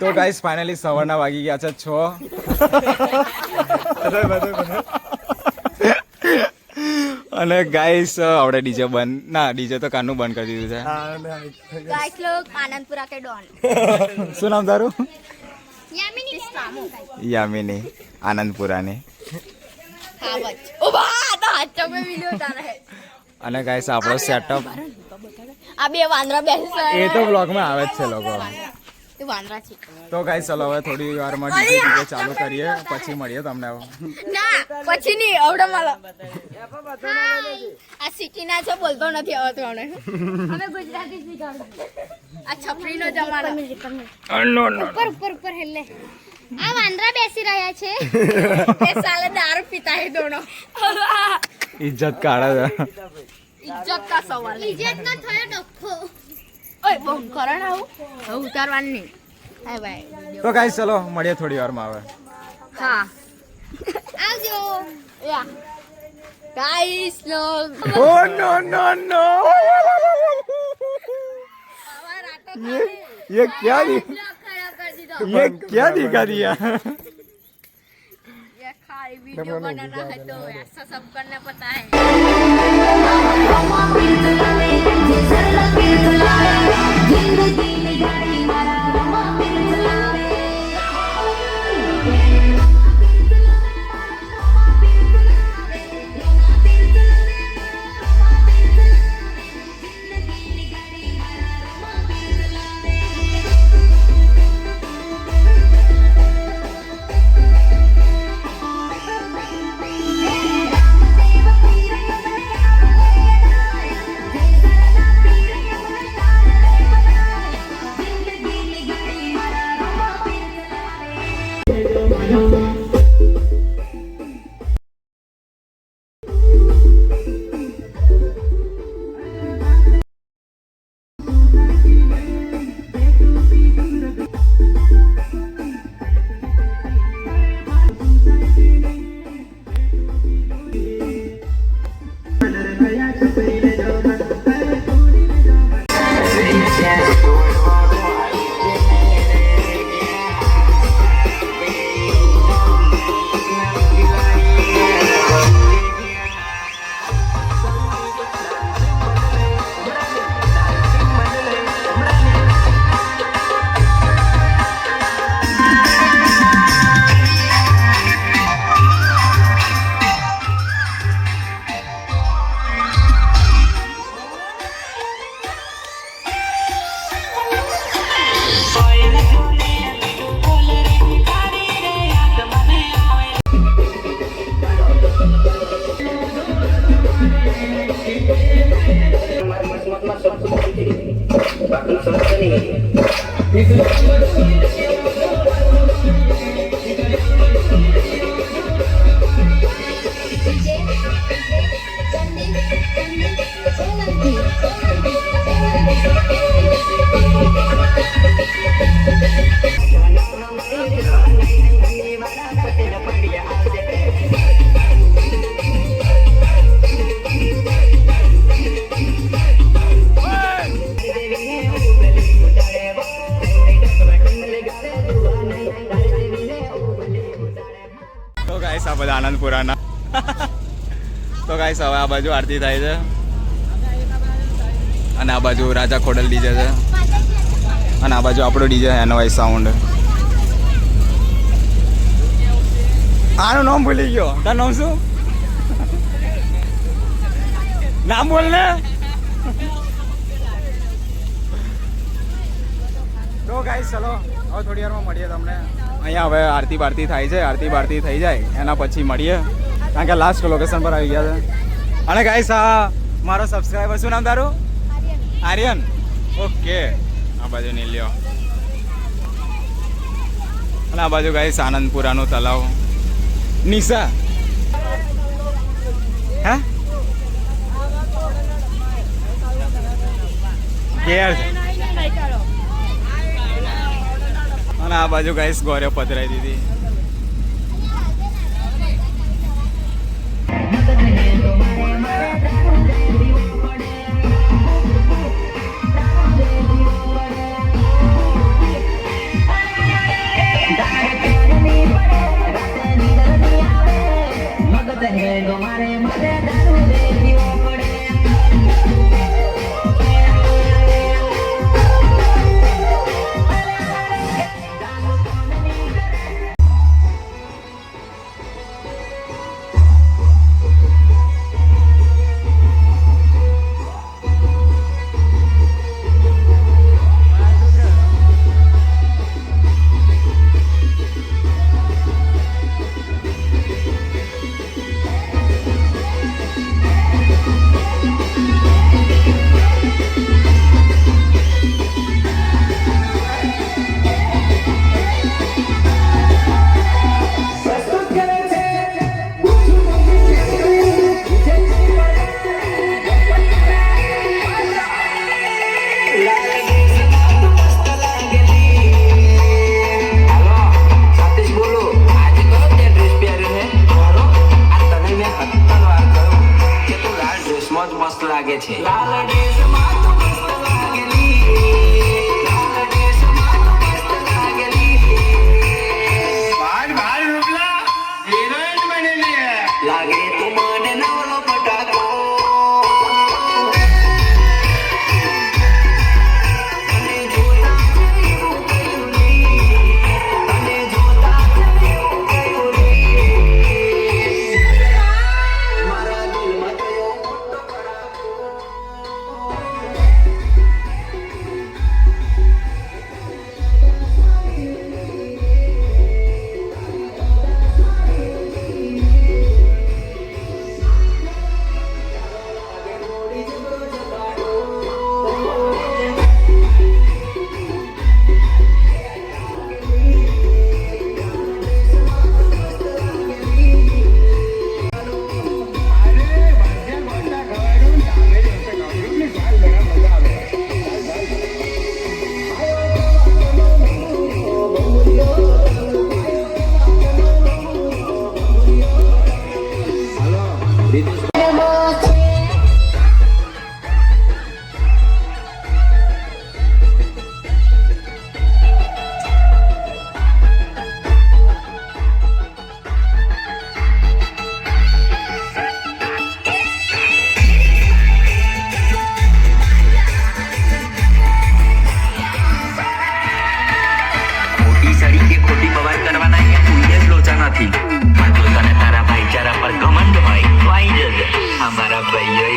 તો guys finally સવારના વાગી ગયા છે છ. અને ગાઈસ આપણે ડીજે બંધ ના ડીજે તો કાનનું બંધ કરી દીધું છે. શું નામ તારું? યામિની આનંદપુરાની. અને ગાઈસ આપણો સેટઅપ આ બે વાંદરા બેસે. એ તો બ્લોગમાં આવે જ છે લોકો. તો ગાઈસ ચલો હવે થોડી વારમાં ડીજે ડીજે ચાલુ કરીએ. પછી મળીએ તમને ના પછી નહીં આવડે માલો આ સિટી ના છે બોલતો નથી આવતો અમને અમે ગુજરાતી શીખવાડો આ છપરીનો જમાનો. ઉપર ઉપર ઉપર હેલે. આ વાંદરા બેસી રહ્યા છે. એ સાલે દારૂ પીતા હે દોનો ઇજ્જત કાઢે ઇજ્જત કા સવાલ ઇજ્જત નો થયો ડખો. ઓય બહુ કરણ આવું હવે ઉતારવાનું નહીં હાય ભાઈ તો ગાઈસ ચલો મળીએ થોડી વારમાં હવે હા આવજો યા ગાઈસ લોગ ઓ નો નો નો ये क्या ये क्या दिखा दिया ये खाली वीडियो बनाना है तो ऐसा सब करना पड़ता है Bakit sa kanila? Dito na આનંદપુરાના. તો ગાઈસ હવે આ બાજુ આરતી થાય છે. અને આ બાજુ રાજા ખોડલ ડીજે છે. અને આ બાજુ આપણો ડીજે એનવાય સાઉન્ડ આનું નામ ભૂલી ગયો. તારું નામ શું? નામ બોલ ને. તો ગાઈસ ચલો હવે થોડી વારમાં મળીએ તમને. અહીંયા હવે આરતી બારતી થાય છે, આરતી બારતી થઈ જાય, એના પછી મળીએ. કારણ કે લાસ્ટ લોકેશન પર આવી ગયા છે. અને ગાઈસ આ મારો સબસ્ક્રાઈબર શું નામ તારું? આર્યન. ઓકે. આ બાજુ નીલ્યો લ્યો. અને આ બાજુ ગાઈસ આનંદપુરાનું તલાવ નિશા. હે? ઘેર છે. અને આ બાજુ ગાઈસ ગોરે પધરાઈ દીધી. Go લાગે છે લાલ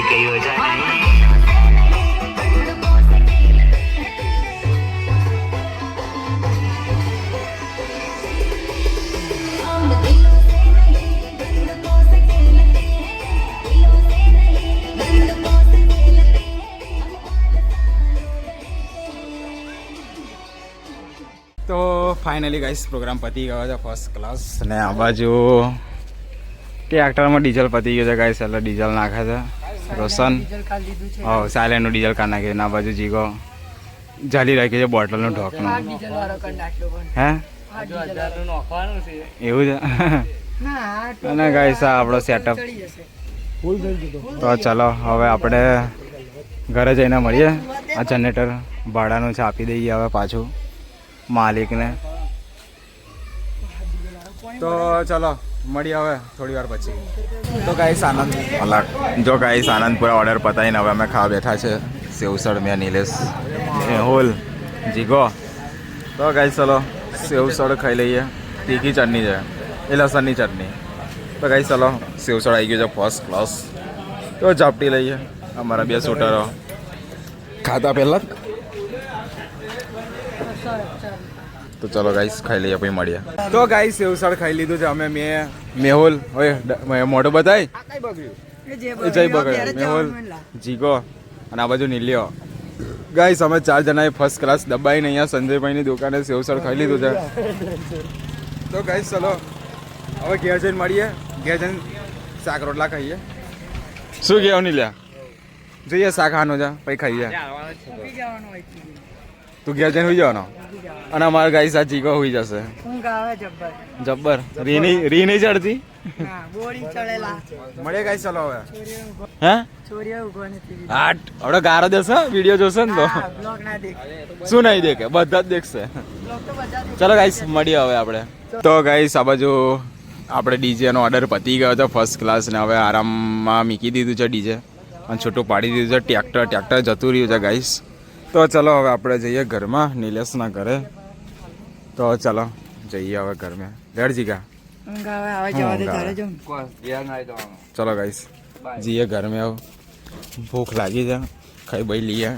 કે યોજાય નહીં તો ફાઇનલી ગાઈસ પ્રોગ્રામ પતી ગયો છે ફર્સ્ટ ક્લાસ ને આ બાજુ ટ્રેક્ટરમાં ડીઝલ પતી ગયો છે ગાઈસ એટલે ડીઝલ નાખે છે. રોશન. હો સાયલેન્ટનું ડીઝલ કાઢ નાખે ના બાજુ જીગો. જાલી રાખી છે બોટલનું ઢોકનું. હે? એવું છે? અને ગાઈસ આ આપણો સેટઅપ તો ચલો હવે આપણે ઘરે જઈને મળીએ. આ જનરેટર ભાડાનું છે આપી દઈએ હવે પાછું માલિકને. તો ચલો. મળીએ હવે થોડી વાર પછી. તો ગાઈસ આનંદ. અલગ જો ગાઈસ આનંદપુરા ઓર્ડર પતાવીને હવે અમે ખાવા બેઠા છે. સેવસળ મેં નિલેશ. હોલ. જીગો. તો ગાઈસ ચલો સેવસળ ખાઈ લઈએ. તીખી ચટણી છે. એ લસણની ચટણી. તો ગાઈસ ચલો સેવસળ આવી ગયું છે ફર્સ્ટ ક્લાસ તો ઝાપટી લઈએ. અમારા બે શૂટરો ખાતા પહેલાં? તો ચલો ગાઈસ ખાઈ લઈએ પછી મળીએ. તો ગાઈસ સેવસળ ખાઈ લીધું છે. અમે મેં મેહુલ ઓય મોઢું બતાય? એ જય બગડ મેહુલ જીગો અને આ બાજુ નીલ્યો. ગાઈસ અમે ચાર જણાએ ફર્સ્ટ ક્લાસ દબાઈને અહીંયા સંજયભાઈની દુકાને સેવસળ ખાઈ લીધું છે. તો ગાઈસ ચલો હવે ઘેર જઈને મળીએ. ઘેર જઈને શાક રોટલા ખાઈએ. શું કહેવાનું લ્યા જોઈએ શાક ખાવાનું છે પછી ખાઈએ. તું ઘેર જઈને હોઈ જવાનો? અને અમારા ગાઈસ આ જીગો હોઈ જશે. જબ્બર. જબ્બર. રી નહીં રી નહીં ચડતી મળે ગાઈસ ચલો હવે. હે? આટ હવે ગારો દેશે વીડિયો જોશે ને તો. બ્લોગ ના દેખ. શું નહીં દેખે? બધા જ દેખશે. બ્લોગ તો બધા દેખ. ચલો ગાઈસ મળીએ હવે આપણે. તો ગાઈસ આ બાજુ આપણે ડીજેનો ઓર્ડર પતી ગયો છે ફર્સ્ટ ક્લાસ ને. હવે આરામમાં મૂકી દીધું છે ડીજે અને છૂટું પાડી દીધું છે ટ્રેક્ટર. ટ્રેક્ટર જતું રહ્યું છે ગાઈસ તો ચલો હવે આપણે જઈએ ઘરમાં નિલેશના ઘરે. તો ચલો જઈએ હવે ઘરમાં. આવે. જમ. ચલો ગાઈસ જઈએ ઘરમાં આવ. ભૂખ લાગી છે. ખાઈ ભાઈ લઈએ.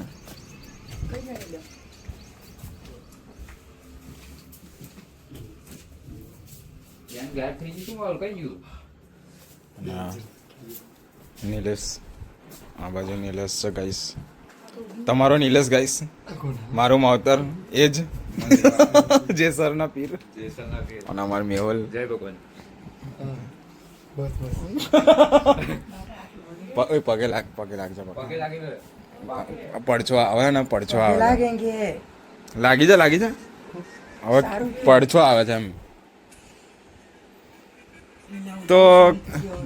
હા. નિલેશ. આ બાજુ નિલેશ છે ગાઈસ તમારો નિલેશ ગાઈસ. મારું માવતર. એ જ. જે સરના પીર. અને અમાર મેહુલ. પ- ઓય, પગે લાગ પગે લાગજો પગે. પડછો આવે ને પડછો આવે. લાગે લાગી જા લાગી જા. હવે પડછો આવે છે એમ. તો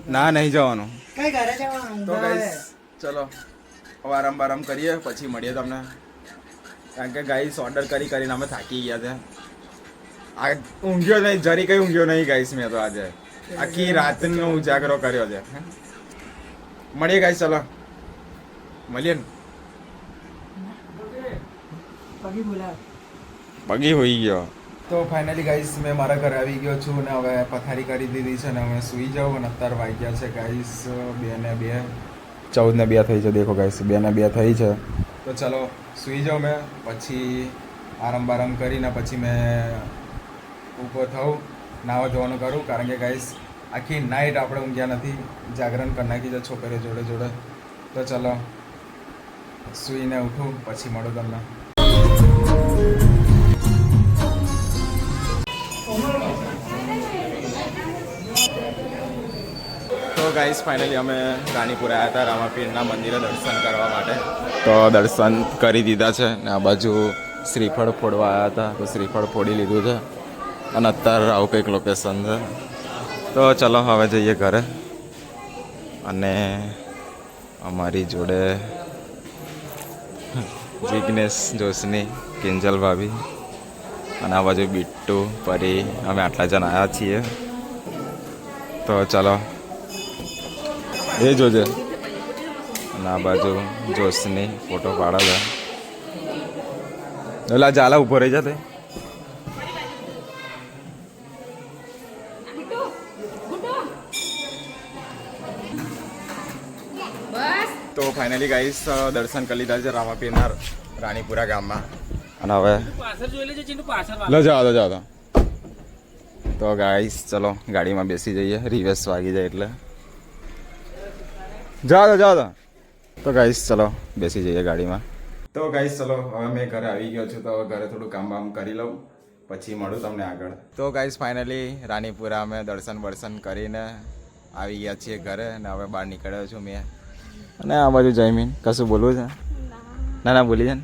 ના નહીં જવાનું. કઈ ઘરે જવાનું? તો ઊંઘ આવે ગાઈસ ચલો. હવે આરામ બારામ કરીએ પછી મળીએ તમને. કારણ કે ગાઈસ ઓર્ડર કરી કરીને અમે થાકી ગયા છે. આ ઊંઘ્યો નહીં જરી કઈ ઊંઘ્યો નહીં ગાઈસ મેં તો આજે. આખી રાતનો ઉજાગરો કર્યો છે. મળીએ ગાઈસ ચલો. મળીએ ને. પગી હોઈ ગયો. તો ફાઇનલી ગાઈસ મેં મારા ઘરે આવી ગયો છું ને હવે પથારી કરી દીધી છે ને હવે સૂઈ જાઉં અને અત્યારે વાગ્યા છે ગાઈસ બે ને બે. ચૌદ ને બે થઈ છે, દેખો ગાઈસ બે ને બે થઈ છે. તો ચાલો, સૂઈ જાઉં મેં, પછી આરામ બારામ કરીને પછી મેં ઊભો થઉં, નાવા ધોવાનું કરું, કારણ કે ગાઈસ આખી નાઇટ આપણે ઊંઘ્યા નથી, જાગરણ કરી નાખી છે છોકરીઓ જોડે જોડે. તો ચાલો, સૂઈને ઉઠું, પછી મળું તમને. ગાઈસ ફાઇનલી અમે રાણીપુર આવ્યા હતા, રામાપીરના મંદિરે દર્શન કરવા માટે. તો દર્શન કરી દીધા છે ને આ બાજુ શ્રીફળ ફોડવા આવ્યા હતા, તો શ્રીફળ ફોડી લીધું છે. અને અત્યારે આવું કંઈક લોકેશન છે. તો ચલો હવે જઈએ ઘરે. અને અમારી જોડે જિગ્નેશ જોશની, કિંજલ ભાભી અને આ બાજુ બિટ્ટુ, પરી, અમે આટલા જણ આવ્યા છીએ. તો ચલો એ જોજે. ના બાજુ જોશની ફોટો પાડો છે આ જાલા ઊભો રહી જતે તો. ફાઇનલી ગાઈસ દર્શન કરી લીધા છે રામાપીરના રાણીપુરા ગામમાં. અને હવે લો જાઓ તો જાઓ તો ગાઈસ ચલો ગાડીમાં બેસી જઈએ. રિવેસ વાગી જાય એટલે. જાઓ તો જાઓ તો તો ગાઈસ ચલો બેસી જઈએ ગાડીમાં. તો ગાઈસ ચલો હવે મેં ઘરે આવી ગયો છું તો હવે ઘરે થોડું કામ બામ કરી લઉં પછી મળું તમને આગળ. તો ગાઈસ ફાઇનલી રાણીપુરા અમે દર્શન બર્શન કરીને આવી ગયા છીએ ઘરે અને હવે બહાર નીકળ્યો છું મેં. અને આ બાજુ જયમીન કશું બોલવું છે? ના. ના બોલી છે ને.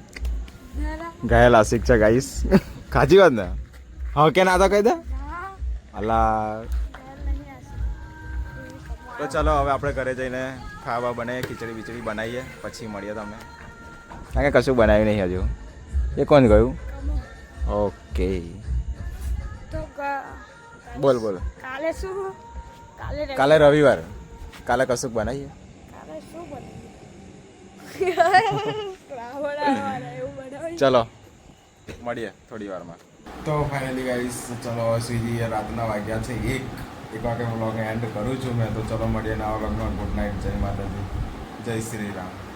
ઘાયલ આશિક છે ગાઈસ ખાજી વાત ને? હા કે ના તો કહી દે. અલા. તો ચલો હવે આપણે ઘરે જઈને ખાવા બનાવીએ ખીચડી બીચડી બનાવીએ પછી મળીએ તમે. કારણ કે કશું બનાવ્યું નહીં હજુ. એ કોણ ગયું? ઓકે. તો બોલ બોલ. કાલે શું? કાલે કાલે રવિવાર. કાલે કશુંક બનાવીએ? કાલે શું બનાવ્યું ચલો મળીએ થોડી વારમાં. તો ફાઇનલી ગાઈસ ચલો સ્વીગી રાતના વાગ્યા છે એક. એક વાગે વ્લોગ એન્ડ કરું છું. મેં તો ચલો મળીએ નવા વ્લોગમાં ગુડ નાઇટ જય માતાજી. જય શ્રી રામ.